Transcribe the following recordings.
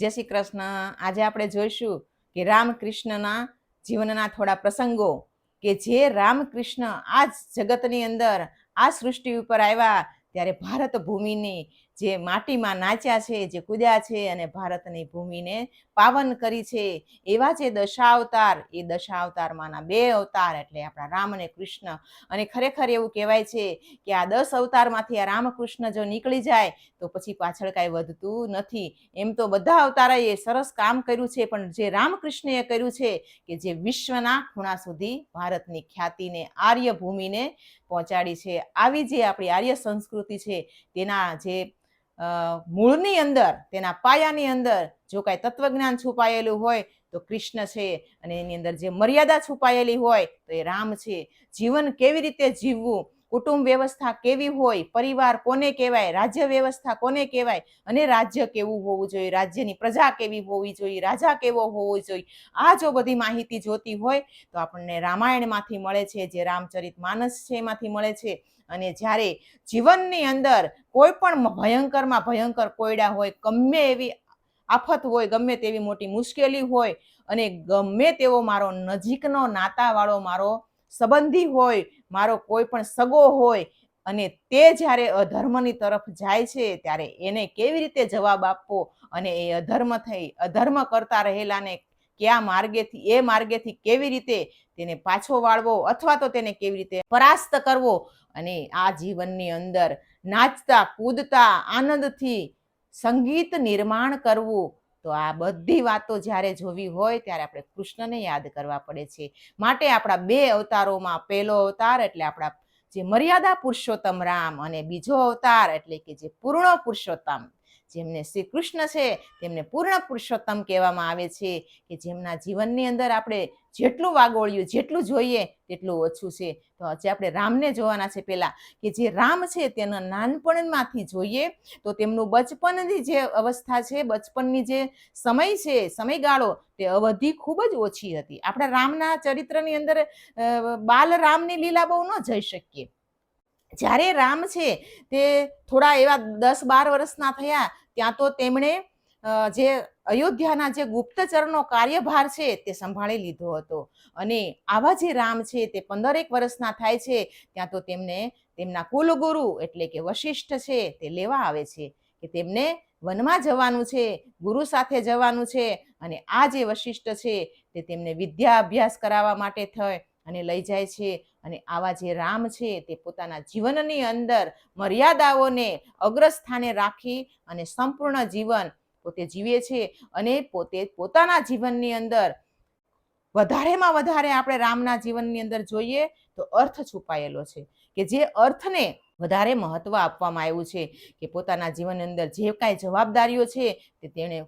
જય શ્રી કૃષ્ણ. આજે આપણે જોઈશું કે રામકૃષ્ણના જીવનના થોડા પ્રસંગો કે જે રામકૃષ્ણ આ જગતની અંદર, આ સૃષ્ટિ ઉપર આવ્યા, ત્યારે ભારત ભૂમિની જે માટીમાં નાચ્યા છે, જે કૂદ્યા છે અને ભારતની ભૂમિને પાવન કરી છે, એવા જે દશાવતાર, એ દશાવતારમાંના બે અવતાર એટલે આપણા રામ અને કૃષ્ણ. અને ખરેખર એવું કહેવાય છે કે આ દસ અવતારમાંથી આ રામકૃષ્ણ જો નીકળી જાય, તો પછી પાછળ કાંઈ વધતું નથી. એમ તો બધા અવતારાએ સરસ કામ કર્યું છે, પણ જે રામકૃષ્ણએ કર્યું છે કે જે વિશ્વના ખૂણા સુધી ભારતની ખ્યાતિને આર્ય ભૂમિને પહોંચાડી છે. આવી જે આપણી આર્ય સંસ્કૃતિ છે, તેના જે મૂળની અંદર, તેના પાયાની અંદર જો કાંઈ તત્વજ્ઞાન છુપાયેલું હોય, તો કૃષ્ણ છે અને એની અંદર જે મર્યાદા છુપાયેલી હોય, તો એ રામ છે. જીવન કેવી રીતે જીવવું? કુટુંબ વ્યવસ્થા કેવી હોય, પરિવાર કોને કહેવાય, રાજ્ય વ્યવસ્થા કોને કહેવાય અને રાજ્ય કેવું હોવું જોઈએ, રાજ્યની પ્રજા કેવી હોવી જોઈએ, રાજા કેવો હોવો જોઈએ, આ જો બધી માહિતી જોતી હોય તો આપણને રામાયણમાંથી મળે છે, જે રામચરિત માનસ છે એમાંથી મળે છે અને જ્યારે જીવનની અંદર કોઈ પણ ભયંકરમાં ભયંકર કોયડા હોય, ગમે એવી આફત હોય, ગમે તેવી મોટી મુશ્કેલી હોય અને ગમે તેવો મારો નજીકનો નાતાવાળો મારો સંબંધી હોય, મારો કોઈ પણ સગો હોય અને તે જ્યારે અધર્મની તરફ જાય છે, ત્યારે એને કેવી રીતે જવાબ આપવો અને એ અધર્મ થઈ, અધર્મ કરતા રહેલાને કયા માર્ગેથી, એ માર્ગેથી કેવી રીતે તેને પાછો વાળવો અથવા તો તેને કેવી રીતે પરાસ્ત કરવો અને આ જીવનની અંદર નાચતા, કૂદતા, આનંદથી સંગીત નિર્માણ કરવું તો આ બધી વાતો જ્યારે જોવી હોય ત્યારે આપણે કૃષ્ણને યાદ કરવા પડે છે. માટે આપણા બે અવતારોમાં પહેલો અવતાર એટલે આપણા જે મર્યાદા પુરુષોત્તમ રામ અને બીજો અવતાર એટલે કે જે પૂર્ણ પુરુષોત્તમ જેમને શ્રી કૃષ્ણ છે, તેમને પૂર્ણ પુરુષોત્તમ કહેવામાં આવે છે કે જેમના જીવનની અંદર આપણે જેટલું વાગોળ્યું, જેટલું જોઈએ તેટલું ઓછું છે. તો આજે આપણે રામને જોવાના છે પહેલાં કે જે રામ છે તેના નાનપણમાંથી જોઈએ તો તેમનું બચપનની જે અવસ્થા છે, બચપનની જે સમય છે, સમયગાળો તે અવધિ ખૂબ જ ઓછી હતી. આપણા રામના ચરિત્રની અંદર બાલ રામની લીલા બહુ ન જઈ શકીએ. જ્યારે રામ છે, તે થોડા એવા દસ બાર વર્ષના થયા, ત્યાં તો તેમણે જે અયોધ્યાના જે ગુપ્તચરનો કાર્યભાર છે, તે સંભાળી લીધો હતો. અને આવા જે રામ છે, તે પંદરેક વર્ષના થાય છે, ત્યાં તો તેમને, તેમના કુલગુરુ એટલે કે વશિષ્ઠ છે, તે લેવા આવે છે કે તેમને વનમાં જવાનું છે, ગુરુ સાથે જવાનું છે અને આ જે વશિષ્ઠ છે, તે તેમને વિદ્યા અભ્યાસ કરાવવા માટે થઈ અને લઈ જાય છે અને આવા જે રામ છે તે પોતાના જીવનની અંદર મર્યાદાઓને અગ્રસ્થાને રાખી અને સંપૂર્ણ જીવન પોતે જીવે છે અને પોતે પોતાના જીવનની અંદર વધારેમાં વધારે આપણે રામના જીવનની અંદર જોઈએ તો અર્થ છુપાયેલો છે કે જે અર્થને વધારે મહત્વ આપવામાં આવ્યું છે કે પોતાના જીવનની અંદર જે કાંઈ જવાબદારીઓ છે તે તેણે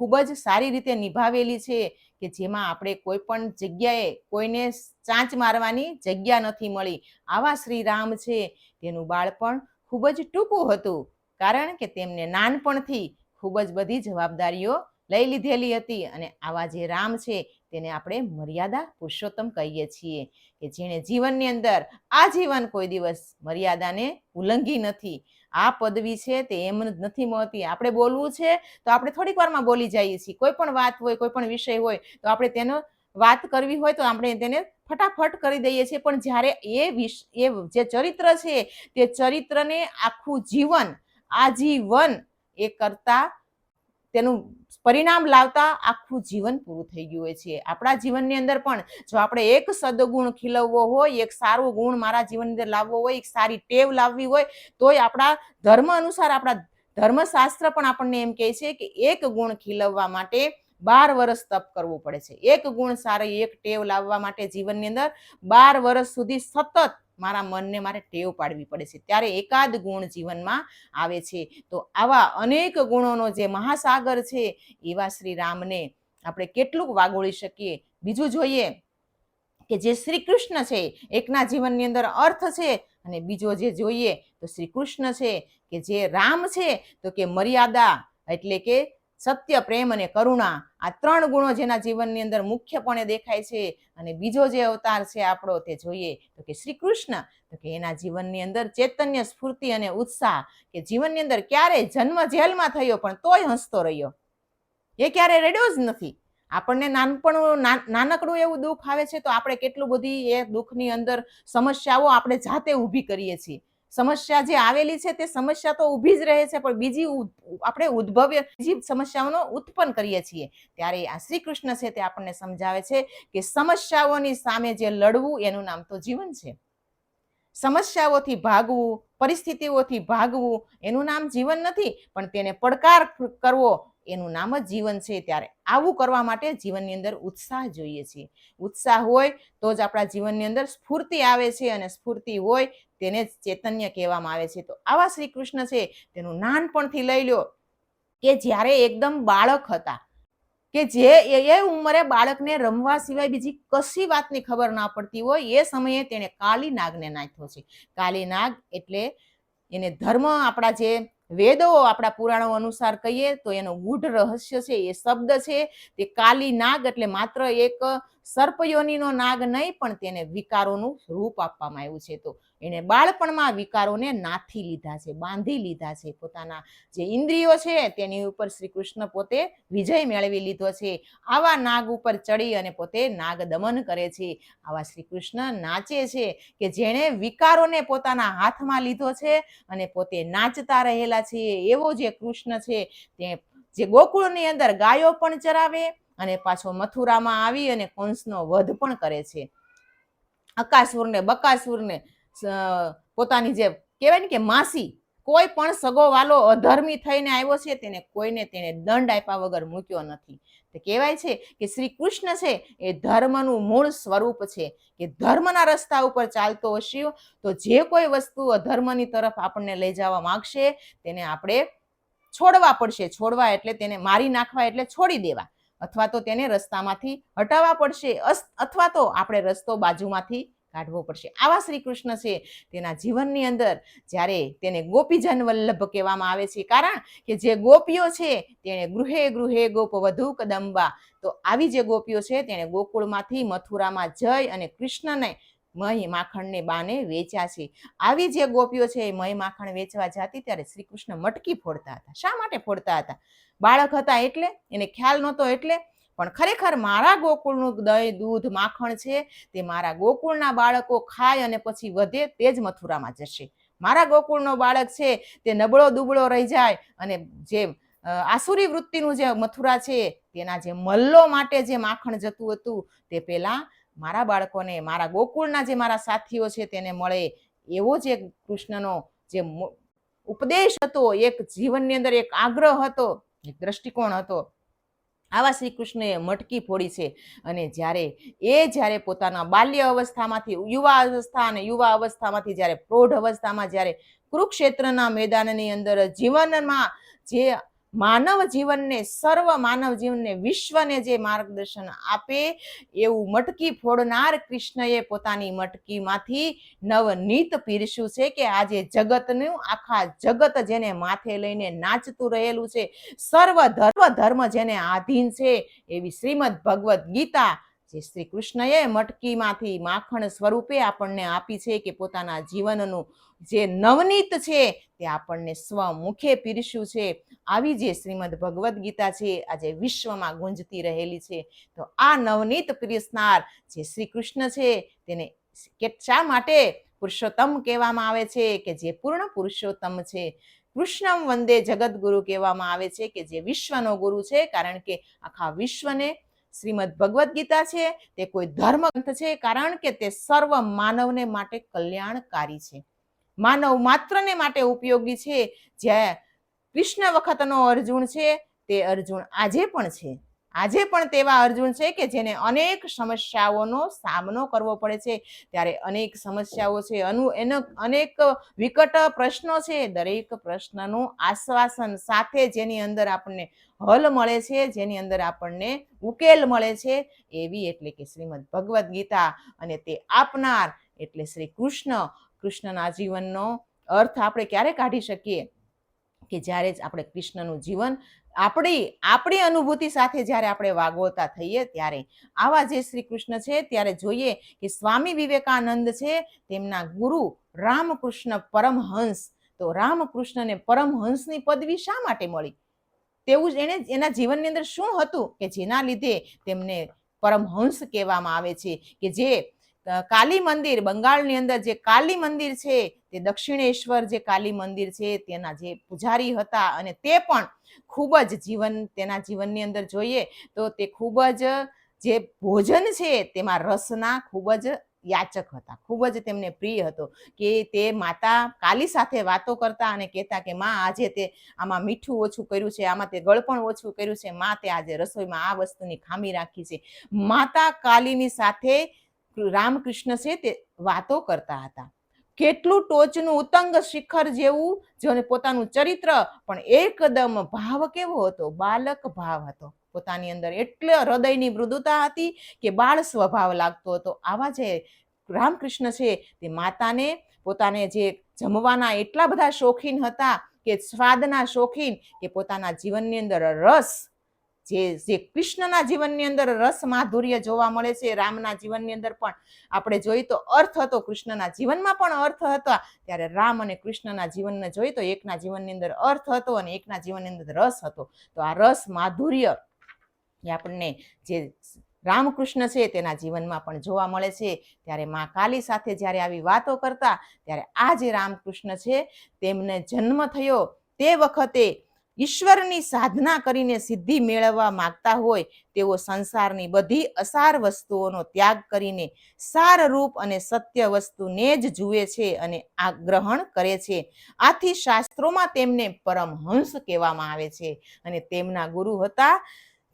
ખૂબ જ સારી રીતે નિભાવેલી છે કે જેમાં આપણે કોઈ પણ જગ્યાએ કોઈને ચાંચ મારવાની જગ્યા નથી મળી. આવા શ્રી રામ છે. તેનું બાળપણ ખૂબ જ ટૂંકું હતું, કારણ કે તેમને નાનપણથી ખૂબ જ બધી જવાબદારીઓ લઈ લીધેલી હતી અને આવા જે રામ છે તેને આપણે મર્યાદા પુરુષોત્તમ કહીએ છીએ કે જેણે જીવનની અંદર આ જીવન કોઈ દિવસ મર્યાદાને ઉલ્લંઘી નથી. આ પદવી છે તે એમ નથી મળતી. આપણે બોલવું છે તો આપણે થોડીક વારમાં બોલી જઈએ છીએ. કોઈ પણ વાત હોય, કોઈ પણ વિષય હોય, તો આપણે તેનો વાત કરવી હોય તો આપણે તેને ફટાફટ કરી દઈએ છીએ. પણ જ્યારે એ વિશ એ જે ચરિત્ર છે તે ચરિત્રને આખું જીવન, આજીવન એ કરતા તેનું પરિણામ લાવતા આખું જીવન પૂરું થઈ ગયું હોય છે. આપણા જીવનની અંદર પણ જો આપણે એક સદગુણ ખીલવવો હોય, એક સારો ગુણ મારા જીવનની અંદર લાવવો હોય, એક સારી ટેવ લાવવી હોય, તોય આપણા ધર્મ અનુસાર, આપણા ધર્મશાસ્ત્ર પણ આપણને એમ કહે છે કે એક ગુણ ખીલવવા માટે બાર વર્ષ તપ કરવું પડે છે. એક ગુણ સારી, એક ટેવ લાવવા માટે જીવનની અંદર બાર વર્ષ સુધી સતત મારા મનને મારે ટેવ પાડવી પડે છે. ત્યારે એકાદ ગુણ જીવનમાં આવે છે. તો આવા અનેક ગુણોનો જે મહાસાગર છે, એવા શ્રી રામને આપણે કેટલુંક વાગોળી શકીએ. બીજું જોઈએ કે જે શ્રી કૃષ્ણ છે, એકના જીવનની અંદર અર્થ છે અને બીજો જે જોઈએ તો શ્રી કૃષ્ણ છે કે જે રામ છે, તો કે મર્યાદા એટલે કે સત્ય, પ્રેમ અને કરુણા આ ત્રણ ગુણો જેના જીવનની અંદર મુખ્યપણે દેખાય છે. અને બીજો જે અવતાર છે આપણો તે જોઈએ તો કે શ્રી કૃષ્ણ. તો કે એના જીવનની અંદર ચૈતન્ય સ્ફૂર્તિ અને ઉત્સાહ કે જીવનની અંદર ક્યારે જન્મ જેલમાં થયો પણ તોય હસતો રહ્યો. એ ક્યારે રેડ્યો જ નથી. આપણને નાનપણ નાનકડું એવું દુઃખ આવે છે તો આપણે કેટલું બધી એ દુઃખની અંદર સમસ્યાઓ આપણે જાતે ઊભી કરીએ છીએ. સમસ્યા જે આવેલી છે તે સમસ્યા તો ઊભી જ રહે છે, પણ બીજી આપણે ઉદ્ભવ્ય, બીજી સમસ્યાઓનો ઉત્પન્ન કરીએ છીએ. ત્યારે આ શ્રી કૃષ્ણ છે તે આપણને સમજાવે છે કે સમસ્યાઓની સામે જે લડવું એનું નામ તો જીવન છે. સમસ્યાઓથી ભાગવું પરિસ્થિતિઓથી ભાગવું એનું નામ જીવન નથી, પણ તેને પડકાર કરવો એનું નામ જ જીવન છે. ત્યારે આવું કરવા માટે જીવનની અંદર ઉત્સાહ જોઈએ છે. ઉત્સાહ હોય તો જ આપણા જીવનની અંદર સ્ફૂર્તિ આવે છે અને સ્ફૂર્તિ હોય તેને જ ચૈતન્ય કહેવામાં આવે છે. તો આવા શ્રી કૃષ્ણ છે, તેનું નાનપણથી લઈ લો કે જ્યારે એકદમ બાળક હતા કે જે એ ઉંમરે બાળકને રમવા સિવાય બીજી કશી વાતની ખબર ના પડતી હોય, એ સમયે તેણે કાળી નાગને નાખ્યો છે. કાળી નાગ એટલે એને ધર્મ આપણા જે વેદો આપણા પુરાણો અનુસાર કહીએ તો એનો ગૂઢ રહસ્ય છે, એ શબ્દ છે. તે કાલી નાગ એટલે માત્ર એક સર્પયોનીનો નાગ નહીં, પણ તેને વિકારોનું રૂપ આપવામાં આવ્યું છે. તો એને બાળપણમાં વિકારોને નાથી લીધા છે, બાંધી લીધા છે. પોતાના જે ઇન્દ્રિયો છે, તેની ઉપર શ્રી કૃષ્ણ પોતે વિજય મેળવી લીધો છે. આવા નાગ ઉપર ચડી અને પોતે નાગ દમન કરે છે. આવા શ્રી કૃષ્ણ નાચે છે કે જેણે વિકારોને પોતાના હાથમાં લીધો છે અને પોતે નાચતા રહેલા છે. એવો જે કૃષ્ણ છે, તે જે ગોકુળની અંદર ગાયો પણ ચરાવે અને પાછો મથુરામાં આવી અને કંસનો વધ પણ કરે છે. અકાસુરને, બકાસુરને પોતાની જે કહેવાય ને કે માસી, કોઈ પણ સગો વાલો અધર્મી થઈને આવ્યો છે, તેને કોઈને તેને દંડ આપ્યા વગર મૂક્યો નથી. તે કહેવાય છે કે શ્રી કૃષ્ણ છે, એ ધર્મનું મૂળ સ્વરૂપ છે. કે ધર્મના રસ્તા ઉપર ચાલતો હશે તો જે કોઈ વસ્તુ અધર્મની તરફ આપણને લઈ જવા માંગશે, તેને આપણે છોડવા પડશે. છોડવા એટલે તેને મારી નાખવા એટલે છોડી દેવા. અથવા તો તેને રસ્તામાંથી હટાવવા પડશે અથવા તો આપણે રસ્તો બાજુમાંથી કાઢવો પડશે. આવા શ્રી કૃષ્ણ છે તેના જીવનની અંદર જ્યારે તેને ગોપીજન વલ્લભ કહેવામાં આવે છે. કારણ કે જે ગોપીઓ છે તેણે ગૃહે ગૃહે ગોપ વધુ કદંબા. તો આવી જે ગોપીઓ છે તેણે ગોકુળમાંથી મથુરામાં જઈ અને કૃષ્ણને મહી માખણને બાને વેચ્યા છે. આવી જે ગોપીઓ છે એ મહી માખણ વેચવા જતી ત્યારે શ્રી કૃષ્ણ મટકી ફોડતા હતા. શા માટે ફોડતા હતા? બાળક હતા એટલે? એને ખ્યાલ નહોતો એટલે? પણ ખરેખર મારા ગોકુળનું દહીં દૂધ, માખણ છે તે મારા ગોકુળના બાળકો ખાય અને પછી વધે તે જ મથુરામાં જશે. મારા ગોકુળનો બાળક છે તે નબળો દુબળો રહી જાય અને જે આસુરી વૃત્તિનું જે મથુરા છે તેના જે મલ્લો માટે જે માખણ જતું હતું તે પહેલા મારા બાળકોને, મારા ગોકુળના જે મારા સાથીઓ છે તેને મળે એવો જે કૃષ્ણનો જે ઉપદેશ હતો, એક જીવનની અંદર એક આગ્રહ હતો, એક દ્રષ્ટિકોણ હતો, આવા શ્રી કૃષ્ણએ મટકી ફોડી છે. અને જ્યારે એ જ્યારે પોતાના બાલ્ય અવસ્થામાંથી, યુવા અવસ્થા અને યુવા અવસ્થામાંથી જ્યારે પ્રૌઢ અવસ્થામાં જ્યારે કુરુક્ષેત્રના મેદાનની અંદર જીવનમાં જે માનવ જીવનને, સર્વ માનવ જીવનને વિશ્વને જે માર્ગદર્શન આપે, એવું મટકી ફોડનાર કૃષ્ણએ પોતાની મટકીમાંથી નવનીત પીરસ્યું છે કે આજે જગતનું, આખા જગત જેને માથે લઈને નાચતું રહેલું છે સર્વ ધર્મ ધર્મ જેને આધીન છે, એવી શ્રીમદ ભગવદ્ ગીતા જે શ્રી કૃષ્ણએ મટકીમાંથી માખણ સ્વરૂપે આપણને આપી છે કે પોતાના જીવનનું જે નવનીત છે તે આપણને સ્વમુખે પીરસ્યું છે. આવી જે શ્રીમદ ભગવદ્ ગીતા છે, આજે વિશ્વમાં ગુંજતી રહેલી છે. તો આ નવનીત પીરસનાર જે શ્રી કૃષ્ણ છે તેને શા માટે પુરુષોત્તમ કહેવામાં આવે છે કે જે પૂર્ણ પુરુષોત્તમ છે? કૃષ્ણમ વંદે જગદગુરુ કહેવામાં આવે છે કે જે વિશ્વનો ગુરુ છે કારણ કે આખા વિશ્વને શ્રીમદ ભગવદ્ ગીતા છે, તે કોઈ ધર્મ ગ્રંથ છે, કારણ કે તે સર્વ માનવને માટે કલ્યાણકારી છે. માનવ માત્રને માટે ઉપયોગી છે. જ્યાં કૃષ્ણ વખતનો અર્જુન છે, તે અર્જુન આજે પણ છે. આજે પણ તેવા અર્જુન છે કે જેને અનેક સમસ્યાઓનો સામનો કરવો પડે છે. ત્યારે અનેક સમસ્યાઓ છે, અનુ, એનો અનેક વિકટ પ્રશ્નો છે. દરેક પ્રશ્નનું આશ્વાસન સાથે જેની અંદર આપણને હલ મળે છે, જેની અંદર આપણને ઉકેલ મળે છે, એવી એટલે કે શ્રીમદ ભગવદ્ ગીતા અને તે આપનાર એટલે શ્રી કૃષ્ણ. કૃષ્ણના જીવનનો અર્થ આપણે ક્યારે કાઢી શકીએ? કે જ્યારે જ આપણે કૃષ્ણનું જીવન આપણી આપણી અનુભૂતિ સાથે જ્યારે આપણે વાગોતા થઈએ ત્યારે આવા જે શ્રી કૃષ્ણ છે ત્યારે જોઈએ કે સ્વામી વિવેકાનંદ છે તેમના ગુરુ રામકૃષ્ણ પરમહંસ. તો રામકૃષ્ણને પરમહંસની પદવી શા માટે મળી? તેવું જ એણે, એના જીવનની અંદર શું હતું કે જેના લીધે તેમને પરમહંસ કહેવામાં આવે છે કે જે કાલી મંદિર, બંગાળની અંદર જે કાલી મંદિર છે, તે દક્ષિણેશ્વર જે કાલી મંદિર છે, તેના જે પૂજારી હતા અને તે પણ ખૂબ જ જીવન, તેના જીવનની અંદર જોઈએ તો તે ખૂબ જ, જે ભોજન છે તેમાં રસના ખૂબ જ યાચક હતા. ખૂબ જ તેમને પ્રિય હતો કે તે માતા કાલી સાથે વાતો કરતા અને કહેતા કે, માં, આજે તે આમાં મીઠું ઓછું કર્યું છે, આમાં તે ગળપણ ઓછું કર્યું છે, માં, તે આજે રસોઈમાં આ વસ્તુની ખામી રાખી છે. માતા કાલીની સાથે રામકૃષ્ણ છે તે વાતો કરતા હતા. કેટલું ટોચનું ઉત્તંગ શિખર જેવું જેને પોતાનું ચરિત્ર, પણ એકદમ ભાવ કેવો હતો? બાલક ભાવ હતો. પોતાની અંદર એટલે હૃદયની મૃદુતા હતી કે બાળ સ્વભાવ લાગતો હતો. આવા જે રામકૃષ્ણ છે તે માતાને પોતાને જે જમવાના એટલા બધા શોખીન હતા કે સ્વાદના શોખીન કે પોતાના જીવનની અંદર રસ જે જે કૃષ્ણના જીવનની અંદર રસ માધુર્ય જોવા મળે છે, રામના જીવનની અંદર પણ આપણે જોઈએ તો અર્થ હતો કૃષ્ણના જીવનમાં પણ અર્થ હતા. ત્યારે રામ અને કૃષ્ણના જીવનને જોઈએ તો એકના જીવનની અંદર અર્થ હતો અને એકના જીવનની અંદર રસ હતો. તો આ રસ માધુર્ય એ આપણને જે રામકૃષ્ણ છે તેના જીવનમાં પણ જોવા મળે છે. ત્યારે મા કાલી સાથે જ્યારે આવી વાતો કરતા, ત્યારે આ જે રામકૃષ્ણ છે, તેમને જન્મ થયો તે વખતે ઈશ્વરની સાધના કરીને સિદ્ધિ મેળવવા માંગતા હોય તેઓ સંસારની બધી અસાર વસ્તુઓનો ત્યાગ કરીને સારરૂપ અને સત્ય વસ્તુને જ જુએ છે અને આ ગ્રહણ કરે છે. આથી શાસ્ત્રોમાં તેમને પરમહંસ કહેવામાં આવે છે અને તેમના ગુરુ હતા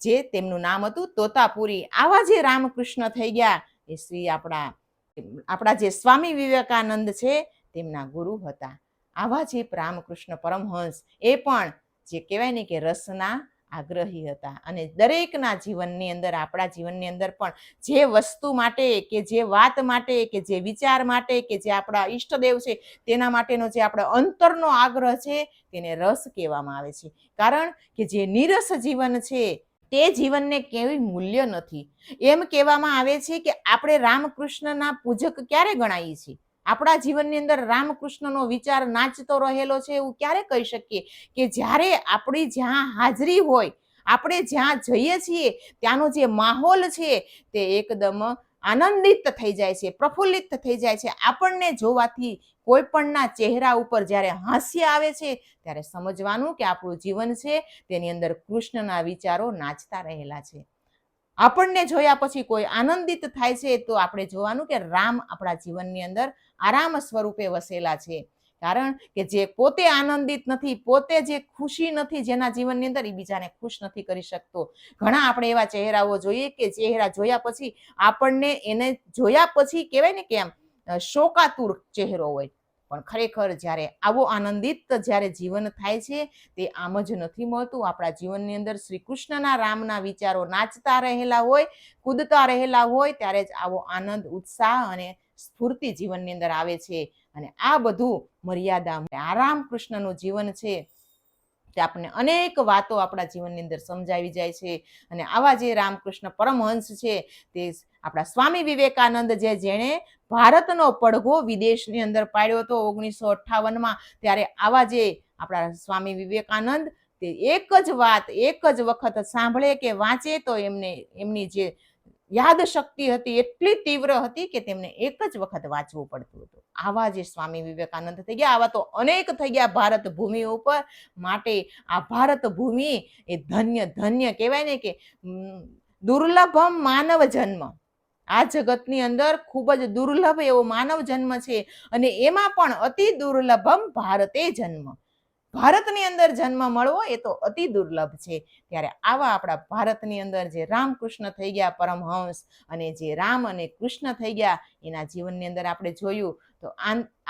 જે તેમનું નામ હતું તોતાપુરી. આવા જે રામકૃષ્ણ થઈ ગયા એ શ્રી આપણા આપણા જે સ્વામી વિવેકાનંદ છે તેમના ગુરુ હતા. આવા જે રામકૃષ્ણ પરમહંસ એ પણ જે કહેવાય ને કે રસના આગ્રહી હતા. અને દરેકના જીવનની અંદર, આપણા જીવનની અંદર પણ જે વસ્તુ માટે કે જે વાત માટે કે જે વિચાર માટે કે જે આપણા ઈષ્ટદેવ છે, તેના માટેનો જે આપણો અંતરનો આગ્રહ છે, તેને રસ કહેવામાં આવે છે. કારણ કે જે નિરસ જીવન છે, તે જીવનને કેવી મૂલ્ય નથી. એમ કહેવામાં આવે છે કે આપણે રામકૃષ્ણના પૂજક ક્યારે ગણાઈએ છીએ? આપણા જીવનની અંદર રામકૃષ્ણનો વિચાર નાચતો રહેલો છે એવું ક્યારે કહી શકીએ કે જ્યારે આપણી જ્યાં હાજરી હોય, આપણે જ્યાં જઈએ છીએ, ત્યાંનો જે માહોલ છે તે એકદમ આનંદિત થઈ જાય છે, પ્રફુલ્લિત થઈ જાય છે. આપણને જોવાથી કોઈ પણના ચહેરા ઉપર જ્યારે હાસ્ય આવે છે, ત્યારે સમજવાનું કે આપણું જીવન છે તેની અંદર કૃષ્ણના વિચારો નાચતા રહેલા છે. આપણને જોયા પછી કોઈ આનંદિત થાય છે તો આપણે જોવાનું કે રામ આપણા જીવનની અંદર આરામ સ્વરૂપે વસેલા છે. કારણ કે જે પોતે આનંદિત નથી, પોતે જે ખુશી નથી જેના જીવનની અંદર, એ બીજાને ખુશ નથી કરી શકતો. ઘણા આપણે એવા ચહેરાઓ જોઈએ કે ચહેરા જોયા પછી આપણને એને જોયા પછી કહેવાય ને કે આમ શોકાતુર ચહેરો હોય. પણ ખરેખર જ્યારે આવો આનંદિત જ્યારે જીવન થાય છે, તે આમ જ નથી મળતું. આપણા જીવનની અંદર શ્રી કૃષ્ણના રામના વિચારો નાચતા રહેલા હોય, કૂદતા રહેલા હોય, ત્યારે જ આવો આનંદ, ઉત્સાહ અને સ્ફૂર્તિ જીવનની અંદર આવે છે અને આ બધું મર્યાદા આરામ કૃષ્ણનું જીવન છે તે આપણને અનેક વાતો આપણા જીવનની અંદર સમજાવી જાય છે અને આવા જે રામકૃષ્ણ પરમહંસ છે તે આપણા સ્વામી વિવેકાનંદ જે જેણે ભારતનો પડઘો વિદેશની અંદર પાડ્યો હતો ઓગણીસો અઠ્ઠાવનમાં ત્યારે આવા જે આપણા સ્વામી વિવેકાનંદ તે એક જ વાત, એક જ વખત સાંભળે કે વાંચે તો એમને, એમની જે યાદ શક્તિ હતી, એટલી તીવ્ર હતી કે તેમને એક જ વખત વાંચવું પડતું હતું. આવા જે સ્વામી વિવેકાનંદ થઈ ગયા, આવા તો અનેક થઈ ગયા ભારત ભૂમિ ઉપર. માટે આ ભારત ભૂમિ એ ધન્ય ધન્ય કહેવાય ને કે દુર્લભમ માનવ જન્મ. આ જગતની અંદર ખૂબ જ દુર્લભ એવો માનવ જન્મ છે અને એમાં પણ અતિ દુર્લભમ ભારતે જન્મ. ભારતની અંદર જન્મ મળવો એ તો અતિ દુર્લભ છે. ત્યારે આવા આપણા ભારતની અંદર જે રામકૃષ્ણ થઈ ગયા પરમહંસ અને જે રામ અને કૃષ્ણ થઈ ગયા એના જીવનની અંદર આપણે જોયું, તો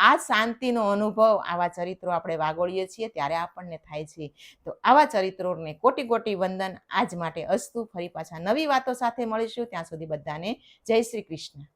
આ શાંતિનો અનુભવ આવા ચરિત્રો આપણે વાગોળીએ છીએ ત્યારે આપણને થાય છે. તો આવા ચરિત્રોને કોટી કોટી વંદન આજ માટે અસ્તુ. ફરી પાછા નવી વાતો સાથે મળીશું. ત્યાં સુધી બધાને જય શ્રી કૃષ્ણ.